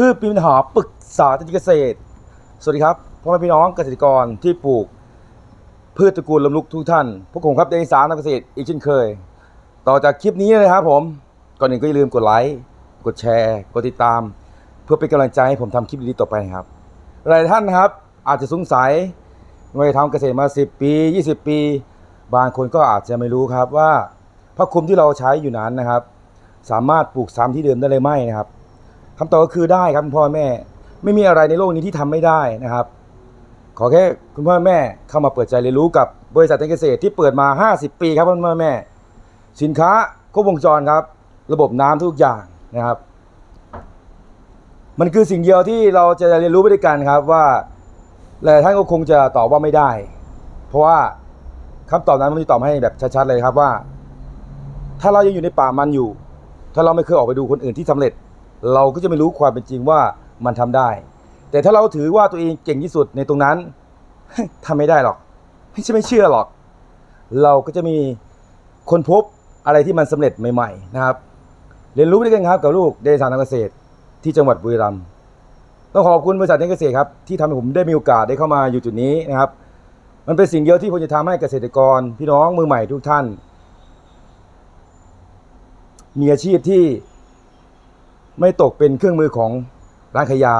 พืชปีปัญหาปรึกษาทางเกษตร สวัสดีครับพ่อแม่พี่น้องเกษตรกรที่ปลูก พืชตระกูลลำลุกทุกท่านพวกผมครับเดนิสานนักเกษตรอีกเช่นเคย ต่อจากคลิปนี้เลยครับผม ก่อนอื่นก็อย่าลืมกดไลค์กดแชร์กดติดตาม เพื่อเป็นกำลังใจให้ผมทำคลิปดีๆต่อไปนะครับ หลายท่านครับอาจจะสงสัยว่าทำเกษตรมา 10 ปี 20 ปี บางคนก็อาจจะไม่รู้ครับว่าพระคุมที่เราใช้อยู่นั้นนะครับ สามารถปลูกซ้ำที่เดิมได้เลยไหมนะครับ คำตอบก็คือได้ครับคุณพ่อแม่ ไม่มีอะไรในโลกนี้ที่ทำไม่ได้นะครับ ขอแค่คุณพ่อแม่เข้ามาเปิดใจเรียนรู้กับบริษัทเกษตรที่เปิดมา 50 ปีครับคุณพ่อแม่ สินค้าครบวงจรครับ ระบบน้ำทุกอย่างนะครับ มันคือสิ่งเดียวที่เราจะเรียนรู้ไปด้วยกันครับว่าหลายท่านก็คงจะตอบว่าไม่ได้ เพราะว่าคำตอบนั้นมันจะตอบให้แบบชัดๆเลยครับว่า ถ้าเรายังอยู่ในป่ามันอยู่ ถ้าเราไม่เคยออกไปดูคนอื่นที่สำเร็จ เราก็จะไม่รู้ความเป็นจริงว่ามันทำได้ แต่ถ้าเราถือว่าตัวเองเก่งที่สุดในตรงนั้นทำไม่ได้หรอกไม่ใช่ไม่เชื่อหรอก เราก็จะมีคนพบอะไรที่มันสำเร็จใหม่ ๆ นะครับ เรียนรู้ไปด้วยกันครับกับลูกเดชานเกษตรที่จังหวัดบุรีรัมย์ต้องขอบคุณบริษัทเกษตรครับที่ทำให้ผมได้มีโอกาสได้เข้ามาอยู่จุดนี้นะครับ มันเป็นสิ่งเดียวที่ผมจะทำให้เกษตรกร พี่น้องมือใหม่ทุกท่าน มีอาชีพที่ ไม่ตกเป็นเครื่องมือของร้านขายยา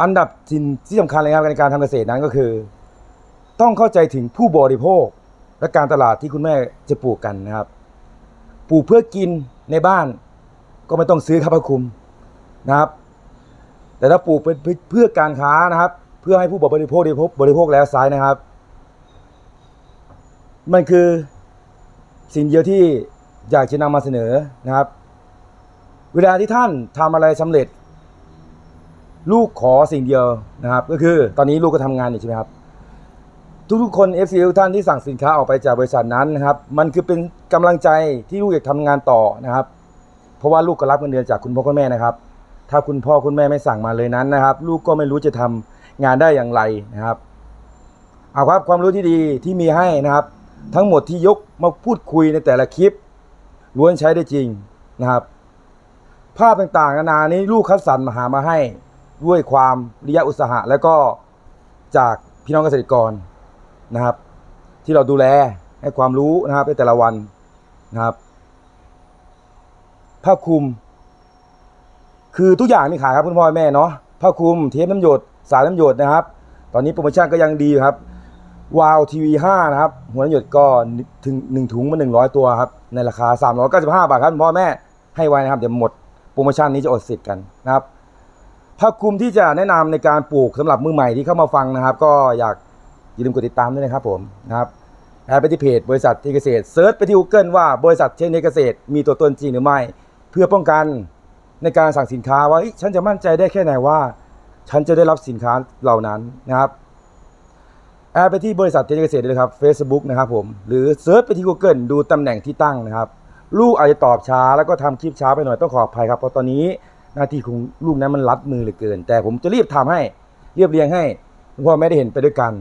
อันดับที่ที่สำคัญเลยครับในการทำเกษตรนั้นก็คือ ต้องเข้าใจถึงผู้บริโภคและการตลาดที่คุณแม่จะปลูกกันนะครับ ปลูกเพื่อกินในบ้าน ก็ไม่ต้องซื้อครับพระคุมนะครับ แต่ถ้าปลูกเป็นเพื่อการค้านะครับ เพื่อให้ผู้บริโภคบริโภคบริโภคแล้วซ้ายนะครับ มันคือสิ่งเดียวที่อยากจะนำมาเสนอนะครับ เวลาที่ท่านทำอะไรสำเร็จ ลูกขอสิ่งเดียวนะครับ ก็คือตอนนี้ลูกก็ทำงานอยู่ใช่ไหมครับ ทุกๆคน FC ทุกท่านที่สั่งสินค้าออกไปจากบริษัทนั้นนะครับ มันคือเป็นกำลังใจที่ลูกอยากทำงานต่อนะครับ เพราะว่าลูกก็รับเงินเดือนจากคุณพ่อคุณแม่นะครับ ถ้าคุณพ่อคุณแม่ไม่สั่งมาเลยนั้นนะครับ ลูกก็ไม่รู้จะทำงานได้อย่างไรนะครับเอาครับความรู้ที่ดีที่มีให้นะครับ ทั้งหมดที่ยกมาพูดคุยในแต่ละคลิปล้วนใช้ได้จริงนะครับ ภาพต่างๆนานานี้ลูกคัดสรรมาหามาให้ด้วยความริยะอุตสาหะ แล้วก็จากพี่น้องเกษตรกรนะครับ ที่เราดูแลให้ความรู้นะครับในแต่ละวันนะครับผ้าคลุม คือทุกอย่างมีขายครับคุณพ่อแม่เนาะผ้าคลุมเทปน้ำหยดสายน้ำหยดนะครับ ตอนนี้โปรโมชั่นก็ยังดีครับวาวทีวีห้านะครับ หัวน้ำหยดก็ถึงหนึ่งถุงมาหนึ่งร้อยตัวครับ ในราคาสามร้อยเก้าสิบห้าบาทครับคุณพ่อแม่ให้ไว้นะครับเดี๋ยวหมด รโมชั่นนี้จะอดสิทธิ์กันนะครับผ้าคลุมที่จะแนะนำในการปลูกสำหรับมือใหม่ที่เข้ามาฟังนะครับ ก็อยากอย่าลืมกดติดตามด้วยนะครับผมนะครับแอดไปที่เพจบริษัทเทเกษตรเซิร์ชไปที่ Google ว่าบริษัทเทเกษตร มีตัวตนจริงหรือไม่ เพื่อป้องกันในการสั่งสินค้าว่าฉันจะมั่นใจได้แค่ไหนว่า ฉันจะได้รับสินค้าเหล่านั้นนะครับแอดไปที่บริษัทเทเกษตรเลยครับ Facebook นะครับผมหรือเซิร์ชไปที่ Google ดูตำแหน่งที่ตั้งนะครับ ลูกอาจจะตอบช้าแล้วก็ทำคลิปช้าไปหน่อยต้องขออภัยครับเพราะตอนนี้หน้าที่ของลูกนั้นมันรัดมือเหลือเกิน แต่ผมจะรีบทำให้เรียบเรียงให้คุณพ่อแม่ได้เห็นไปด้วยกัน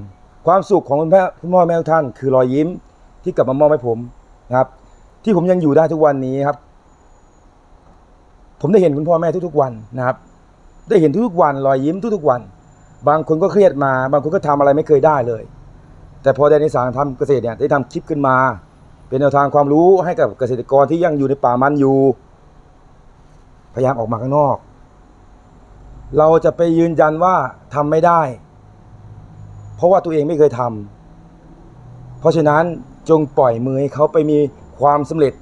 ความสุขของคุณพ่อคุณพ่อแม่ทุกท่าน คือรอยยิ้มที่กลับมามอบให้ผมนะครับ ที่ผมยังอยู่ได้ทุกวันนี้ครับ ผมได้เห็นคุณพ่อแม่ทุกๆวันนะครับ ได้เห็นทุกๆวันรอยยิ้มทุกๆวัน บางคนก็เครียดมา บางคนก็ทำอะไรไม่เคยได้เลย แต่พอได้ในสารทำเกษตรเนี่ยได้ทำคลิปขึ้นมา เป็นแนวทางความรู้ให้กับเกษตรกรที่ยังอยู่ในป่ามันอยู่ พยายามออกมาข้างนอก เราจะไปยืนยันว่าทำไม่ได้ เพราะว่าตัวเองไม่เคยทำเพราะฉะนั้นจงปล่อยมือให้เขาไปมีความสำเร็จ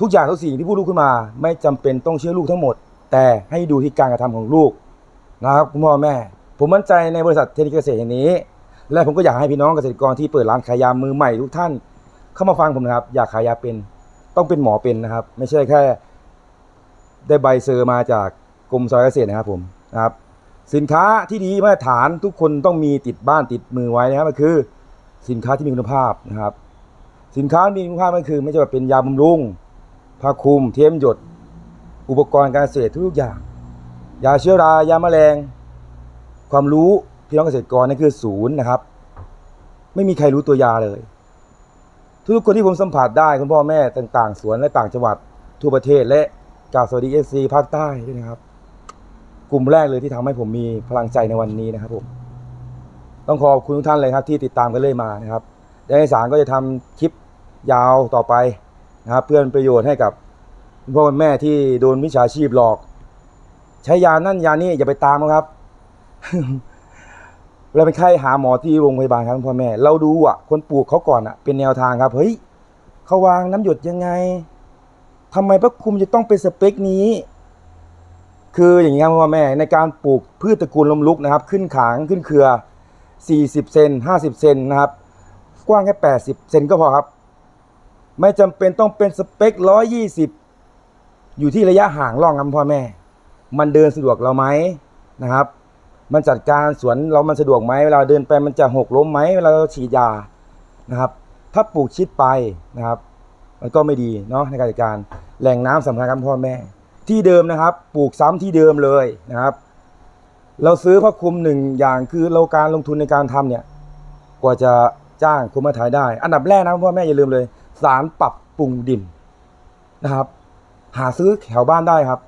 ทุกอย่างทุกสิ่งที่พูดลูกขึ้นมา ไม่จำเป็นต้องเชื่อลูกทั้งหมด แต่ให้ดูที่การกระทำของลูกนะครับคุณพ่อแม่ ผมมั่นใจในบริษัทเทคนิคเกษตรแห่งนี้ และผมก็อยากให้พี่น้องเกษตรกรที่เปิดร้านขายยามือใหม่ทุกท่าน เข้ามาฟังผมนะครับ อยากขายยาเป็น ต้องเป็นหมอเป็นนะครับ ไม่ใช่แค่ ได้ใบเซอร์มาจากกรมสายเกษตรนะครับผมนะครับ สินค้าที่ดีมาตรฐานทุกคนต้องมีติดบ้านติดมือไว้นะครับก็คือ สินค้าที่มีคุณภาพนะครับ สินค้าที่มีคุณภาพก็คือ ไม่ใช่ว่าเป็นยาบำรุงผ้าคลุมเทียมหยด อุปกรณ์การเกษตรทุกอย่าง ยาเชื้อรายาแมลง ความรู้ พี่น้องเกษตรกรนั่นคือศูนย์นะครับ ไม่มีใครรู้ตัวยาเลย ทุกคนที่ผมสัมผัสได้คุณพ่อแม่ต่างๆ สวนและต่างจังหวัดทั่วประเทศและกาสวัสดีเอฟซีภาคใต้ด้วยนะครับ กลุ่มแรกเลยที่ทำให้ผมมีพลังใจในวันนี้นะครับผมต้องขอบคุณทุกท่านเลยครับ ที่ติดตามกันเลยมานะครับและในสารก็จะทำคลิปยาวต่อไปนะครับ เพื่อนประโยชน์ให้กับคุณพ่อคุณแม่ที่โดนมิจฉาชีพหลอก ใช้ยานั่นยานี่อย่าไปตามนะครับ เวลาเป็นไข้หาหมอที่โรงพยาบาลครับคุณพ่อแม่ เราดูอะ คนปลูกเขาก่อนอะเป็นแนวทางครับ เฮ้ยเขาวางน้ำหยดยังไงทำไมพระคุมจะต้องเป็นสเปคนี้ คืออย่างนี้ครับพ่อแม่ในการปลูกพืชตระกูลลมลุกนะครับ ขึ้นขางขึ้นเครือ 40 เซน 50 เซนนะครับ กว้างแค่ 80 เซนก็พอครับ ไม่จำเป็นต้องเป็นสเปค 120 อยู่ที่ระยะห่างร่องครับพ่อแม่ มันเดินสะดวกเราไหมนะครับ มันจัดการสวนเรามันสะดวกไหมเวลาเดินไปมันจะหกล้มไหมเวลาเราฉีดยานะครับ ถ้าปลูกชิดไปนะครับ มันก็ไม่ดีเนาะในการจัดการแหล่งน้ำสำคัญครับพ่อแม่ ที่เดิมนะครับ ปลูกซ้ำที่เดิมเลยนะครับ เราซื้อพระคุมหนึ่งอย่างคือเราการลงทุนในการทำเนี่ย กว่าจะจ้างคุมมาถ่ายได้ อันดับแรกนะพ่อแม่อย่าลืมเลย สารปรับปรุงดินนะครับ หาซื้อแถวบ้านได้ครับ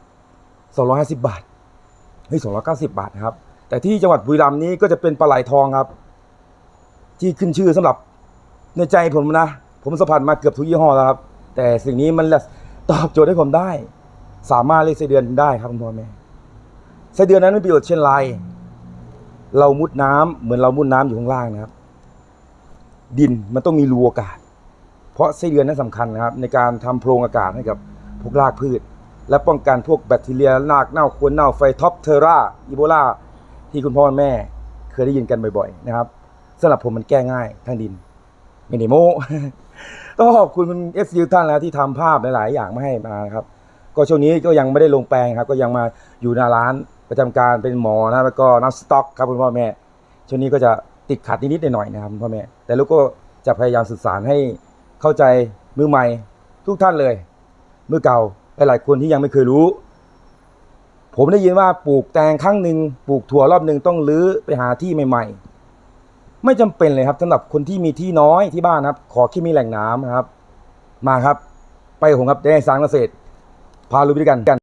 250 บาทเฮ้ย290 บาทนะครับ แต่ที่จังหวัดบุรีรัมย์นี้ก็จะเป็นปลาไหลทองครับ ที่ขึ้นชื่อสำหรับในใจผมนะ ผมสัมผัสมาเกือบทุกยี่ห้อแล้วครับ แต่สิ่งนี้มันตอบโจทย์ให้ผมได้ สามารถเรียกไส้เดือนได้ครับคุณพ่อแม่ไส้เดือนนั้นไมีประโยชน์เช่นไรเรามุดน้ำเหมือนเรามุดน้ำอยู่ข้างล่างนะครับ ดินมันต้องมีรูอากาศ เพราะไส้เดือนนั้นสำคัญนะครับ ในการทำโพรงอากาศให้กับพวกรากพืช และป้องกันพวกแบคทีเรียรากเน่าควรเน่าไฟท็อปเทอร่าอีโบลา ที่คุณพ่อแม่เคยได้ยินกันบ่อย ๆ นะครับสำหรับผมมันแก้ง่ายทางดินไม่ได้โมต้องขอบคุณคุณเอฟซีท่านแล้วที่ทำภาพหลาย ๆ อย่างมาให้มานะครับ ก็ช่วงนี้ก็ยังไม่ได้ลงแปลงครับ ก็ยังมาอยู่หน้าร้านประจำการเป็นหมอนะแล้วก็นักสต็อกครับคุณพ่อแม่ ช่วงนี้ก็จะติดขัดนิดๆหน่อยๆนะครับคุณพ่อแม่ แต่ลูกก็จะพยายามสื่อสารให้เข้าใจมือใหม่ทุกท่านเลย มือเก่าหลายๆคนที่ยังไม่เคยรู้ ผมได้ยินว่าปลูกแตงครั้งหนึ่งปลูกถั่วรอบหนึ่งต้องลื้อไปหาที่ใหม่ๆ ไม่จำเป็นเลยครับสำหรับคนที่มีที่น้อยที่บ้านครับ ขอแค่มีแหล่งน้ำนะครับ มาครับ ไปกับผมครับได้สารเกษตรพาลุยด้วยกัน